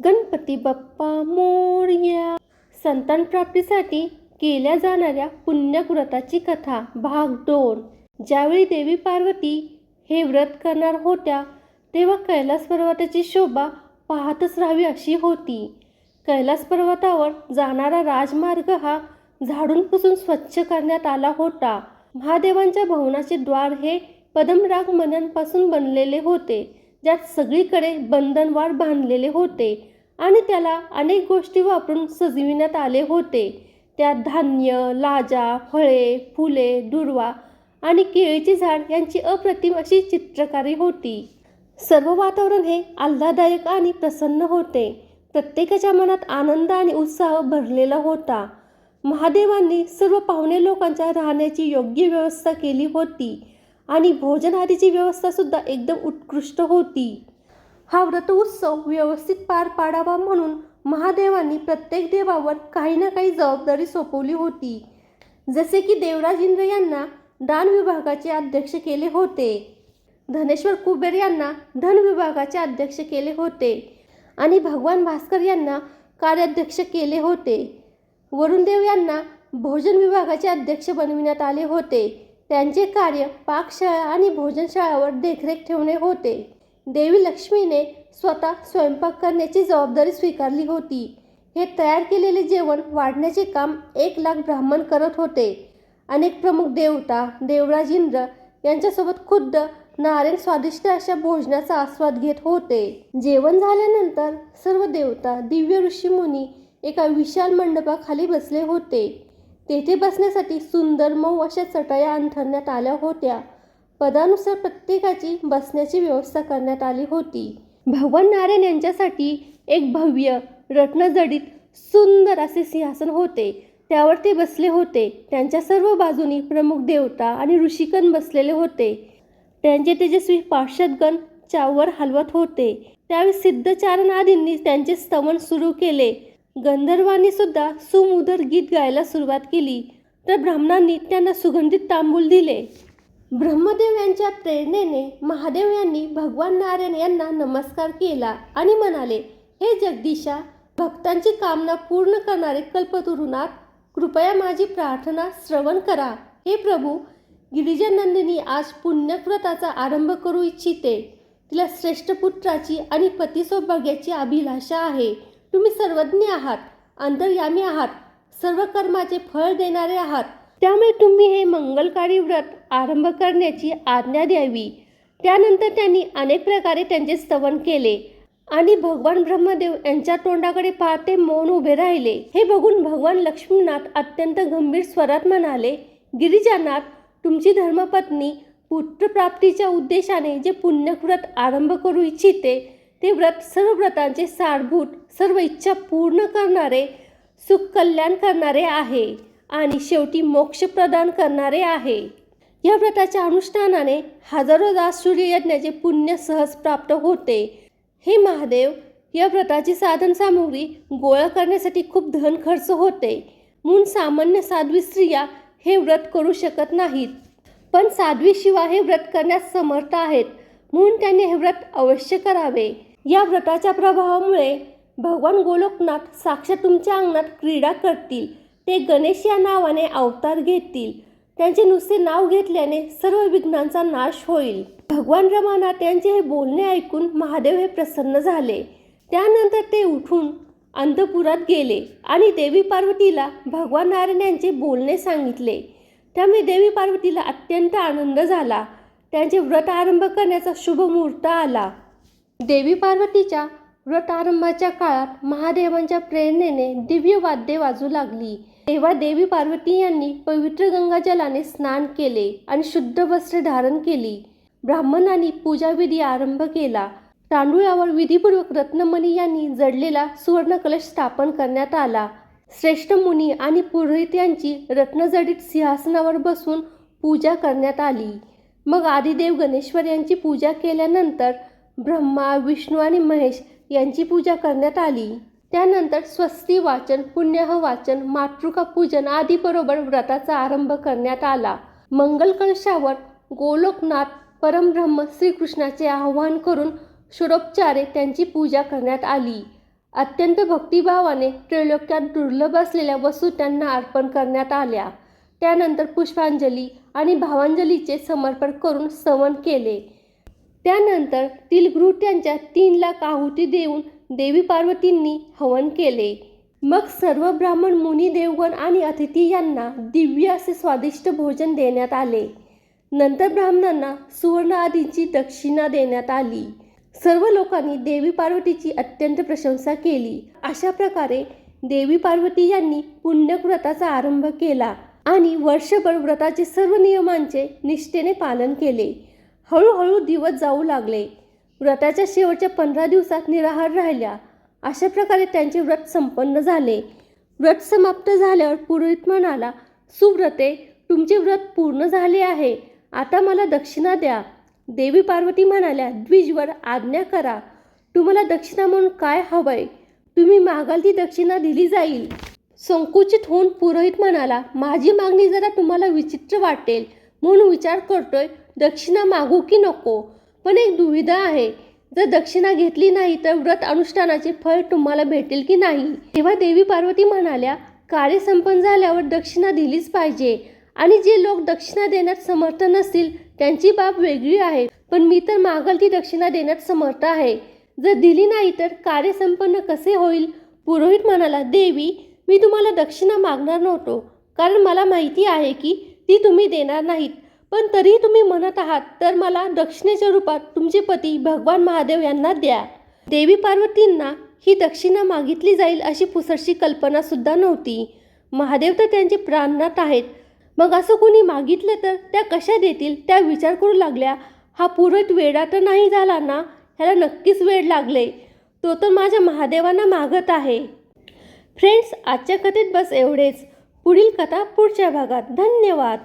गणपती बाप्पा मोर्या. संतान प्राप्तीसाठी केल्या जाणाऱ्या पुण्यव्रताची कथा भाग दोन ज्यावेळी देवी पार्वती हे व्रत करणार होत्या तेव्हा कैलास पर्वताची शोभा पाहतच राहावी अशी होती. कैलास पर्वतावर जाणारा राजमार्ग हा झाडून पुसून स्वच्छ करण्यात आला होता. महादेवांच्या भवनाचे द्वार हे पदमराग मण्यांपासून बनलेले होते. ज्यात सगळीकडे बंधनवार बांधलेले होते आणि त्याला अनेक गोष्टी वापरून सजविण्यात आले होते. त्यात धान्य लाजा फळे फुले दुर्वा आणि केळीची झाड यांची अप्रतिम अशी चित्रकारी होती. सर्व वातावरण हे आल्हादायक आणि प्रसन्न होते. प्रत्येकाच्या मनात आनंद आणि उत्साह भरलेला होता. महादेवांनी सर्व पाहुणे लोकांच्या राहण्याची योग्य व्यवस्था केली होती. आणि भोजन आदीची व्यवस्था सुद्धा एकदम उत्कृष्ट होती. हा व्रत उत्सव व्यवस्थित पार पाडावा म्हणून महादेवांनी प्रत्येक देवावर काही ना काही जबाबदारी सोपवली होती. जसे की देवराज इंद्र यांना दान विभागाचे अध्यक्ष केले होते. धनेश्वर कुबेर यांना धन विभागाचे अध्यक्ष केले होते. आणि भगवान भास्कर यांना कार्याध्यक्ष केले होते. वरुणदेव यांना भोजन विभागाचे अध्यक्ष बनविण्यात आले होते. त्यांचे कार्य पाकशाळा आणि भोजनशाळावर देखरेख ठेवणे होते. देवी लक्ष्मीने स्वतः स्वयंपाक करण्याची जबाबदारी स्वीकारली होती. हे तयार केलेले जेवण वाढण्याचे काम एक लाख ब्राह्मण करत होते. अनेक प्रमुख देवता देवराज इंद्र यांच्यासोबत खुद्द नारायण स्वादिष्ट अशा भोजनाचा आस्वाद घेत होते. जेवण झाल्यानंतर सर्व देवता दिव्य ऋषीमुनी एका विशाल मंडपाखाली बसले होते. तेथे बसण्यासाठी सुंदर मऊ अशा चटया अंथरण्यात आल्या होत्या. पदानुसार प्रत्येकाची बसण्याची व्यवस्था करण्यात आली होती. भगवान नारायण यांच्यासाठी एक भव्य रत्नजडीत सुंदर असे सिंहासन होते. त्यावर ते बसले होते. त्यांच्या सर्व बाजूनी प्रमुख देवता आणि ऋषिकन बसलेले होते. त्यांचे तेजस्वी पार्षदगण चावर हलवत होते. त्यावेळी सिद्धचारण आदींनी त्यांचे स्तवन सुरू केले. गंधर्वांनी सुद्धा सुमुदर गीत गायला सुरुवात केली. तर ब्राह्मणांनी त्यांना सुगंधित तांबूल दिले. ब्रह्मदेव यांच्या प्रेरणेने महादेव यांनी भगवान नारायण यांना नमस्कार केला आणि म्हणाले हे जगदीशा भक्तांची कामना पूर्ण करणारे कल्पतरुनाथ कृपया माझी प्रार्थना श्रवण करा. हे प्रभू गिरिजानंदिनी आज पुण्यव्रताचा आरंभ करू इच्छिते. तिला श्रेष्ठ पुत्राची आणि पती सौभाग्याची अभिलाषा आहे. तुम्ही सर्वज्ञ आहात अंतर्यामी आहात सर्व कर्माचे फळ देणारे आहात. त्यामुळे तुम्ही हे मंगलकारी व्रत आरंभ करण्याची आज्ञा द्यावी. त्यानंतर त्यांनी अनेक प्रकारे त्यांचे स्तवन केले आणि भगवान ब्रह्मदेव यांच्या तोंडाकडे पाहते मौन उभे राहिले. हे बघून भगवान लक्ष्मीनाथ अत्यंत गंभीर स्वरात म्हणाले गिरिजानाथ तुमची धर्मपत्नी पुत्रप्राप्तीच्या उद्देशाने जे पुण्यकृत आरंभ करू इच्छिते ते व्रत सर्व व्रतांचे सारभूत सर्व इच्छा पूर्ण करणारे सुख कल्याण करणारे आहे आणि शेवटी मोक्ष प्रदान करणारे आहे. या व्रताच्या अनुष्ठानाने हजारो दास सूर्ययज्ञाचे पुण्य सहज प्राप्त होते. हे महादेव या व्रताची साधनसामुग्री गोळा करण्यासाठी खूप धन खर्च होते. म्हणून सामान्य साध्वी स्त्रिया हे व्रत करू शकत नाहीत. पण साध्वी शिवा हे व्रत करण्यास समर्थ आहेत. म्हणून त्यांनी हे व्रत अवश्य करावे. या व्रताच्या प्रभावामुळे भगवान गोलोकनाथ साक्षात तुमच्या अंगणात क्रीडा करतील. ते गणेश या नावाने अवतार घेतील. त्यांचे नुसते नाव घेतल्याने सर्व विघ्नांचा नाश होईल. भगवान रमानाथ यांचे हे बोलणे ऐकून महादेव हे प्रसन्न झाले. त्यानंतर ते उठून अंतपुरात गेले आणि देवी पार्वतीला भगवान नारायण यांचे बोलणे सांगितले. त्यामुळे देवी पार्वतीला अत्यंत आनंद झाला. त्यांचे व्रत आरंभ करण्याचा शुभ मुहूर्त आला. देवी पार्वतीच्या व्रत आरंभाच्या काळात महादेवांच्या प्रेरणेने दिव्य वाद्ये वाजू लागली. तेव्हा देवी पार्वती यांनी पवित्र गंगाजलाने स्नान केले आणि शुद्ध वस्त्रे धारण केली. ब्राह्मणांनी पूजाविधी आरंभ केला. तांदूळावर विधीपूर्वक रत्नमणी यांनी जडलेला सुवर्णकलश स्थापन करण्यात आला. श्रेष्ठ मुनी आणि पुरोहित यांची रत्नजडित सिंहासनावर बसून पूजा करण्यात आली. मग आदिदेव गणेश्वर यांची पूजा केल्यानंतर ब्रह्मा विष्णू आणि महेश यांची पूजा करण्यात आली. त्यानंतर स्वस्ती वाचन पुण्यह वाचन मातृका पूजन आदीबरोबर व्रताचा आरंभ करण्यात आला. मंगल कलशावर गोलोकनाथ परमब्रह्म श्रीकृष्णाचे आवाहन करून षोडोपचारे त्यांची पूजा करण्यात आली. अत्यंत भक्तिभावाने त्रैलोक्यात दुर्लभ असलेल्या वस्तू त्यांना अर्पण करण्यात आल्या. त्यानंतर पुष्पांजली आणि भावांजलीचे समर्पण करून सवन केले. त्यानंतर तिलगृह त्यांच्या तीन लाख आहुती देऊन देवी पार्वतींनी हवन केले. मग सर्व ब्राह्मण मुनी देवगण आणि अतिथी यांना दिव्य असे स्वादिष्ट भोजन देण्यात आले. नंतर ब्राह्मणांना सुवर्ण आदींची दक्षिणा देण्यात आली. सर्व लोकांनी देवी पार्वतीची अत्यंत प्रशंसा केली. अशा प्रकारे देवी पार्वती यांनी पुण्यव्रताचा आरंभ केला. आणि वर्षभर व्रताचे सर्व नियमांचे निष्ठेने पालन केले. हळूहळू दिवस जाऊ लागले. व्रताच्या शेवटच्या पंधरा दिवसात निराहार राहिल्या. अशा प्रकारे त्यांचे व्रत संपन्न झाले. व्रत समाप्त झाल्यावर पुरोहित म्हणाला सुव्रते तुमचे व्रत पूर्ण झाले आहे. आता मला दक्षिणा द्या. देवी पार्वती म्हणाल्या द्विजवर आज्ञा करा. तुम्हाला दक्षिणा म्हणून काय हवंय? तुम्ही मागाल ती दक्षिणा दिली जाईल. संकुचित होऊन पुरोहित म्हणाला माझी मागणी जरा तुम्हाला विचित्र वाटेल. म्हणून विचार करतोय दक्षिणा मागू की नको? पण एक दुविधा आहे. जर दक्षिणा घेतली नाही तर व्रत अनुष्ठानाचे फळ तुम्हाला भेटेल की नाही? तेव्हा देवी पार्वती म्हणाल्या कार्य संपन्न झाल्यावर दक्षिणा दिलीच पाहिजे. आणि जे लोक दक्षिणा देण्यात समर्थ नसतील त्यांची बाब वेगळी आहे. पण मी तर मागल ती दक्षिणा देण्यात समर्थ आहे. जर दिली नाही तर कार्य संपन्न कसे होईल? पुरोहित म्हणाला देवी मी तुम्हाला दक्षिणा मागणार नव्हतो कारण मला माहिती आहे की ती तुम्ही देणार नाहीत. पण तरीही तुम्ही म्हणत आहात तर मला दक्षिणेच्या रूपात तुमचे पती भगवान महादेव यांना द्या. देवी पार्वतींना ही दक्षिणा मागितली जाईल अशी पुसरशी कल्पना सुद्धा नव्हती. महादेव तर त्यांचे प्राणनाथ आहेत. मग असं कोणी मागितलं तर त्या कशा देतील? त्या विचार करू लागल्या. हा पुरोहित वेडा तर नाही झाला ना? ह्याला नक्कीच वेळ लागले. तो तर माझ्या महादेवांना मागत आहे. फ्रेंड्स आजच्या कथेत बस एवढेच. पुढील कथा पुढच्या भागात. धन्यवाद.